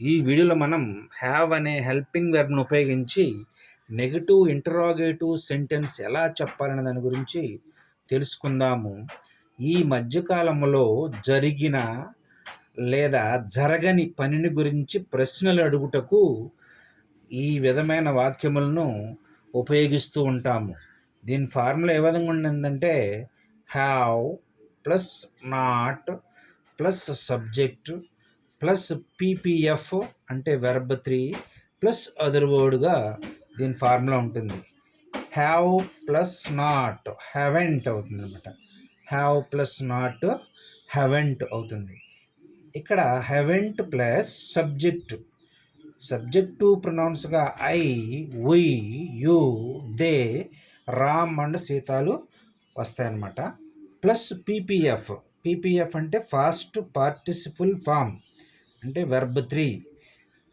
ఈ వీడియోలో మనం హ్యావ్ అనే హెల్పింగ్ వెర్బ్ను ఉపయోగించి నెగటివ్ ఇంటరాగేటివ్ సెంటెన్స్ ఎలా చెప్పాలనే దాని గురించి తెలుసుకుందాము. ఈ మధ్యకాలంలో జరిగిన లేదా జరగని పనిని గురించి ప్రశ్నలు అడుగుటకు ఈ విధమైన వాక్యములను ఉపయోగిస్తూ ఉంటాము. దీని ఫార్ములా ఏ విధంగా ఉండిందంటే have plus not plus subject plus PPF అంటే వెర్బ్ త్రీ ప్లస్ అదర్ వర్డ్గా దీని ఫార్ములా ఉంటుంది. హ్యావ్ ప్లస్ నాట్ హెవెంట్ అవుతుంది అనమాట హ్యావ్ ప్లస్ నాట్ హెవెంట్ అవుతుంది. ఇక్కడ haven't plus subject subject ప్రొనౌన్స్గా I we you they Ram and సీతాలు వస్తాయన్నమాట. ప్లస్ పీపీఎఫ్ పీపీఎఫ్ అంటే ఫాస్ట్ పార్టిసిపుల్ ఫామ్ అంటే వెర్బ్ త్రీ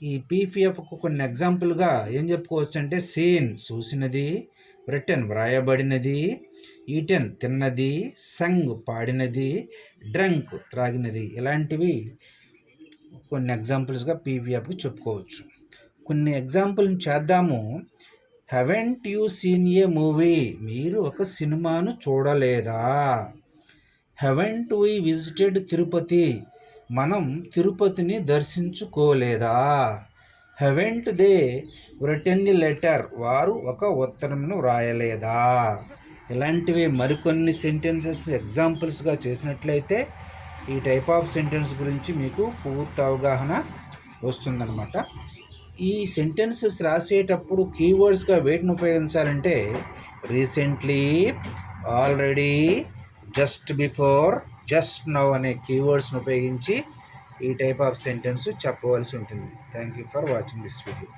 ఈ పీపీఎఫ్కు కొన్ని ఎగ్జాంపుల్గా ఏం చెప్పుకోవచ్చు అంటే సీన్ చూసినది రిటర్న్ వ్రాయబడినది ఈటెన్ తిన్నది సంగ్ పాడినది డ్రంక్ త్రాగినది. ఇలాంటివి కొన్ని ఎగ్జాంపుల్స్గా పీపీఎఫ్కి చెప్పుకోవచ్చు. కొన్ని ఎగ్జాంపుల్ చేద్దాము. Haven't you seen a movie మీరు ఒక సినిమాను చూడలేదా? Haven't we visited Tirupati? మనం తిరుపతిని దర్శించుకోలేదా? Haven't they return letter. వారు ఒక ఉత్తరంను వ్రాయలేదా ఇలాంటివి మరికొన్ని సెంటెన్సెస్ ఎగ్జాంపుల్స్గా చేసినట్లయితే ఈ టైప్ ఆఫ్ సెంటెన్స్ గురించి మీకు పూర్తి అవగాహన వస్తుందన్నమాట. ఈ సెంటెన్సెస్ రాసేటప్పుడు కీవర్డ్స్గా వేటిని ఉపయోగించాలంటే recently already just before just now అనే కీవర్డ్స్ను ఉపయోగించి ఈ టైప్ ఆఫ్ సెంటెన్స్ చెప్పవలసి ఉంటుంది. Thank you for watching this video